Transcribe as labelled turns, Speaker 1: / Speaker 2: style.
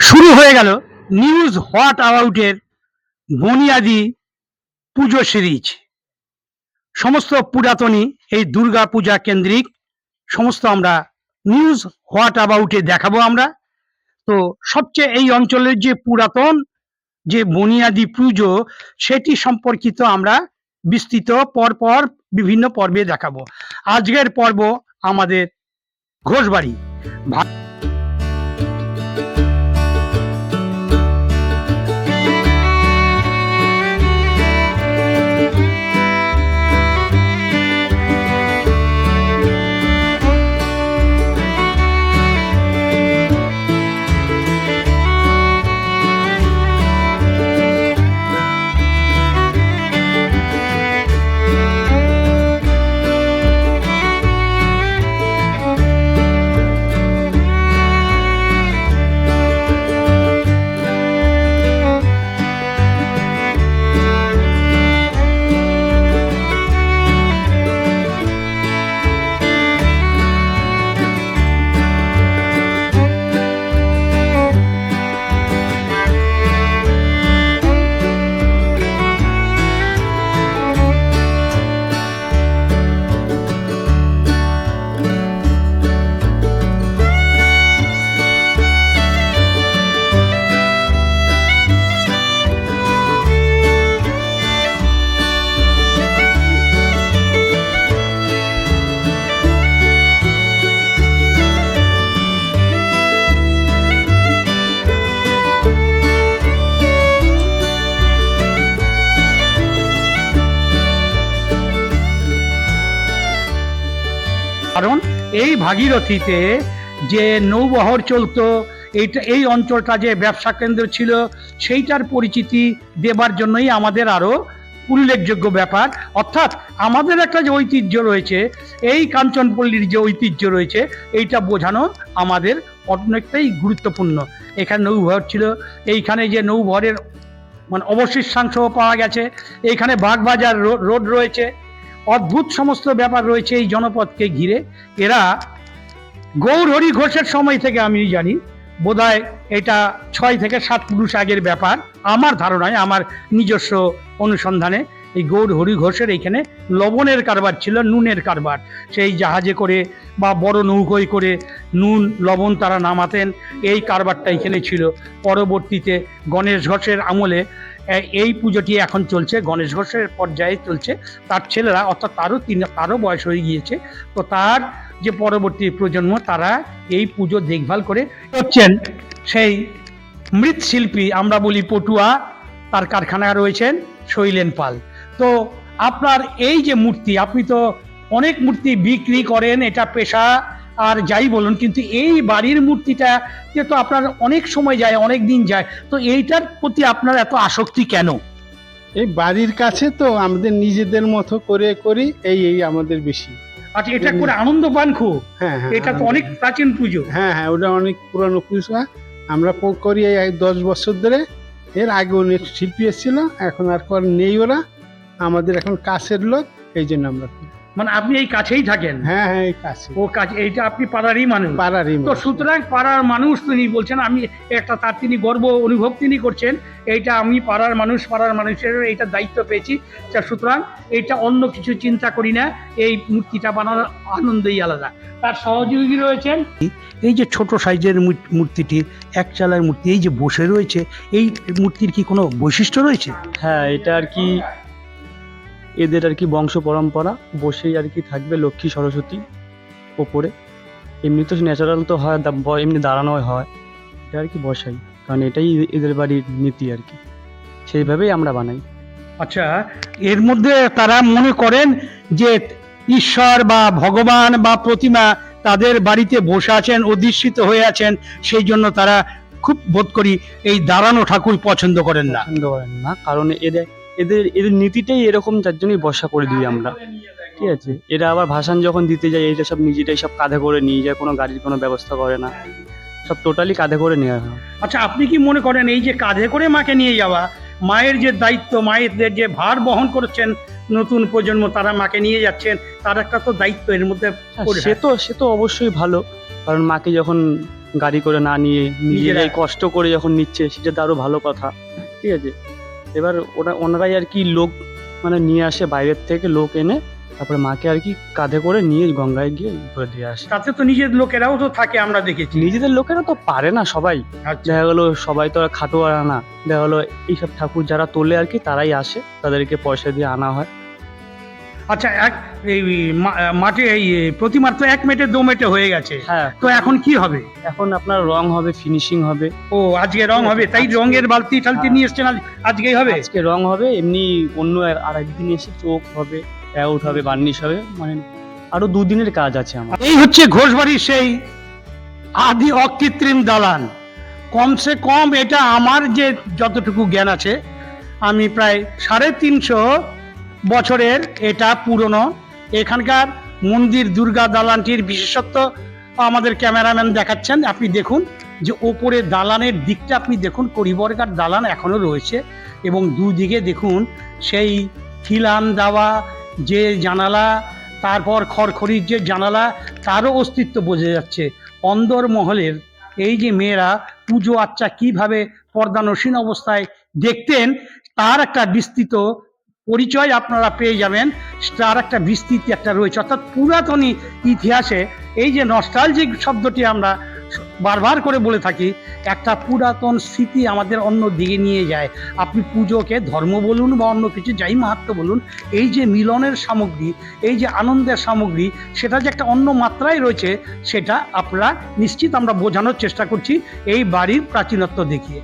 Speaker 1: শুরু হয়ে গেল নিউজ হোয়াট অ্যাবাউটের বুনিয়াদি পুজো সিরিজ সমস্ত পুরাতনী এই দুর্গা পূজা কেন্দ্রিক সমস্ত আমরা নিউজ হোয়াট অ্যাবাউটে দেখাবো আমরা। তো সবচেয়ে এই অঞ্চলের যে পুরাতন যে বুনিয়াদি পুজো, সেটি সম্পর্কিত আমরা বিস্তৃত পরপর বিভিন্ন পর্বে দেখাবো। আজকের পর্ব আমাদের ঘোষবাড়ি। এই ভাগীরথীতে যে নৌবহর চলতো, এইটা, এই অঞ্চলটা যে ব্যবসা কেন্দ্র ছিল, সেইটার পরিচিতি দেবার জন্যই আমাদের আরও উল্লেখযোগ্য ব্যাপার। অর্থাৎ আমাদের একটা যে ঐতিহ্য রয়েছে, এই কাঞ্চনপল্লীর যে ঐতিহ্য রয়েছে, এইটা বোঝানো আমাদের অনেকটাই গুরুত্বপূর্ণ। এখানে নৌবহর ছিল, এইখানে যে নৌবহরের মানে অবশিষ্টাংশ পাওয়া গেছে, এইখানে বাগবাজার রোড রয়েছে। অদ্ভুত সমস্ত ব্যাপার রয়েছে এই জনপদকে ঘিরে। এরা গৌর হরি ঘোষের সময় থেকে আমি জানি, বোধহয় এটা ছয় থেকে সাত পুরুষ আগের ব্যাপার, আমার ধারণায়, আমার নিজস্ব অনুসন্ধানে এই গৌর হরি ঘোষের এইখানে লবণের কারবার ছিল, নুনের কারবার। সেই জাহাজে করে বা বড় নৌকোয় করে নুন, লবণ তারা নামাতেন, এই কারবারটা এখানে ছিল। পরবর্তীতে গণেশ ঘোষের আমলে এই পুজোটি এখন চলছে, গণেশ ঘোষের পর্যায়ে চলছে। তার ছেলেরা, অর্থাৎ তারও তিন, তারও বয়স হয়ে গিয়েছে। তো তার যে পরবর্তী প্রজন্ম, তারা এই পুজো দেখভাল করে হচ্ছেন সেই মৃৎশিল্পী, আমরা বলি পটুয়া, তার কারখানায় রয়েছেন শৈলেন পাল। তো আপনার এই যে মূর্তি, আপনি তো অনেক মূর্তি বিক্রি করেন, এটা পেশা আর যাই বলুন কিন্তু এই বাড়ির মূর্তিটা যে তো আপনার অনেক সময় যায় অনেক দিন যায়। তো এইটার প্রতি আপনার এত আসক্তি কেন?
Speaker 2: এই বাড়ির কাছে তো আমাদের নিজেদের মতো করে করি এই এই আমাদের বেশি।
Speaker 1: আচ্ছা এটা করে আনন্দ পান খুব?
Speaker 2: হ্যাঁ হ্যাঁ
Speaker 1: এটা তো অনেক প্রাচীন পুজো।
Speaker 2: হ্যাঁ হ্যাঁ ওটা অনেক পুরানো পুজো। আমরা করি এই দশ বছর ধরে। এর আগে অনেক শিল্পী এসেছিল এখন আর কর নেই ওরা। আমাদের এখন কাছের লোক এই জন্য আমরা।
Speaker 1: মানে আপনি এই কাছেই থাকেন।
Speaker 2: হ্যাঁ হ্যাঁ এই কাছে
Speaker 1: ও কাছে এইটা আপনি পাড়ারই মানুষ।
Speaker 2: পাড়ারই
Speaker 1: তো সুতরাং পাড়ার মানুষ তিনি বলছেন আমি একটা তার তিনি গর্ব অনুভব তিনি করছেন এইটা আমি পাড়ার মানুষ পাড়ার মানুষের এইটা দায়িত্ব পেয়েছি। তা সুতরাং এইটা অন্য কিছু চিন্তা করি না এই মূর্তিটা বানানোর আনন্দই আলাদা। তার সহযোগী রয়েছেন। এই যে ছোট সাইজের মূর্তিটি এক চালার মূর্তি এই যে বসে রয়েছে এই মূর্তির কি কোনো বৈশিষ্ট্য রয়েছে?
Speaker 3: হ্যাঁ এটা আর কি এদের আর কি বংশ পরম্পরা বসেই আর কি থাকবে লক্ষ্মী সরস্বতী ওপরে। এমনি তো ন্যাচারাল তো হয় দা- এমনি দাঁড়ানো হয়। এটা আর কি বসাই কারণ এটাই এদের বাড়ির নীতি আর কি। সেইভাবেই আমরা বানাই।
Speaker 1: আচ্ছা এর মধ্যে তারা মনে করেন যে ঈশ্বর বা ভগবান বা প্রতিমা তাদের বাড়িতে বসে আছেন অধিষ্ঠিত হয়ে আছেন সেই জন্য তারা খুব বোধ করি এই দাঁড়ানো ঠাকুর পছন্দ করেন না।
Speaker 3: পছন্দ করেন না কারণ এদের এদের এদের নীতিটাই এরকম যার জন্যই বসা করে দিই আমরা। ঠিক আছে? এরা আবার ভাসান যখন দিতে যায় এটা সব নিজেরাই সব কাঁধে করে নিয়ে যায় কোনো গাড়ির কোনো ব্যবস্থা করে না। সব টোটালি কাঁধে করে নেওয়া হয়।
Speaker 1: আচ্ছা আপনি কি মনে করেন এই যে কাঁধে করে মাকে নিয়ে যাওয়া মায়ের যে দায়িত্ব মায়েদের যে ভার বহন করছেন নতুন প্রজন্ম তারা মাকে নিয়ে যাচ্ছেন তার একটা তো দায়িত্ব এর মধ্যে
Speaker 3: হ্যাঁ, সে তো সে তো অবশ্যই ভালো। কারণ মাকে যখন গাড়ি করে না নিয়ে নিজেরাই কষ্ট করে যখন নিচ্ছে সেটা তো আরও ভালো কথা। ঠিক আছে? এবার ওরা ওনারাই আর কি লোক মানে নিয়ে আসে বাইরের থেকে লোক এনে তারপরে মাকে আর কি কাঁধে করে নিয়ে গঙ্গায় গিয়ে ঘুরে দিয়ে আসে।
Speaker 1: তাতে তো নিজের লোকেরাও তো থাকে আমরা দেখেছি।
Speaker 3: নিজেদের লোকেরা তো পারে না সবাই।
Speaker 1: আচ্ছা।
Speaker 3: দেখা গেলো সবাই তো আর খাটোয়ারা না। দেখা গেলো এইসব ঠাকুর যারা তোলে আর কি তারাই আসে তাদেরকে পয়সা দিয়ে আনা হয়।
Speaker 1: আচ্ছা এক এই মা- মাঠে এই প্রতিমার তো এক মেটে দু মেটে হয়ে গেছে।
Speaker 3: হ্যাঁ।
Speaker 1: তো এখন কি হবে?
Speaker 3: এখন আপনার রং হবে ফিনিশিং হবে।
Speaker 1: ও আজকে রং হবে তাই রঙের বালতি টালতি
Speaker 3: হ্যাঁ।
Speaker 1: নিয়ে এসছেন আজ- আজকেই হবে?
Speaker 3: আজকে রং হবে এমনি অন্য আর- একদিন এসে চোখ হবে আউট হবে বার্নিশ হবে মানে আরও দুদিনের কাজ আছে আমার।
Speaker 1: এই হচ্ছে ঘোষবাড়ির সেই আদি অকৃত্রিম দালান। কমসে কম এটা আমার যে যতটুকু জ্ঞান আছে আমি প্রায় সাড়ে তিনশো বছরের এটা পুরনো। এখানকার মন্দির, দুর্গা দালানটির বিশেষত্ব আমাদের ক্যামেরাম্যান দেখাচ্ছেন। আপনি দেখুন যে ওপরে দালানের দিকটা আপনি দেখুন করিবর্গার দালান এখনও রয়েছে এবং দুদিকে দেখুন সেই খিলান দেওয়া যে জানালা, তারপর খড়খড়ির যে জানালা, তারও অস্তিত্ব বোঝা যাচ্ছে। অন্দর মহলের এই যে মেয়েরা পুজো আচ্চা কীভাবে পর্দানসীন অবস্থায় দেখতেন, তার একটা বিস্তৃত পরিচয় আপনারা পেয়ে যাবেন। তার একটা বিস্তৃতি একটা রয়েছে। অর্থাৎ পুরাতন ইতিহাসে এই যে নস্টালজিক শব্দটি আমরা বারবার করে বলে থাকি, একটা পুরাতন স্মৃতি আমাদের অন্য দিকে নিয়ে যায়। আপনি পুজোকে ধর্ম বলুন বা অন্য কিছু যাই মাহাত্ম বলুন, এই যে মিলনের সামগ্রী, এই যে আনন্দের সামগ্রী, সেটা যে একটা অন্য মাত্রায় রয়েছে, সেটা আপনারা নিশ্চিত আমরা বোঝানোর চেষ্টা করছি এই বাড়ির প্রাচীনত্ব দেখিয়ে।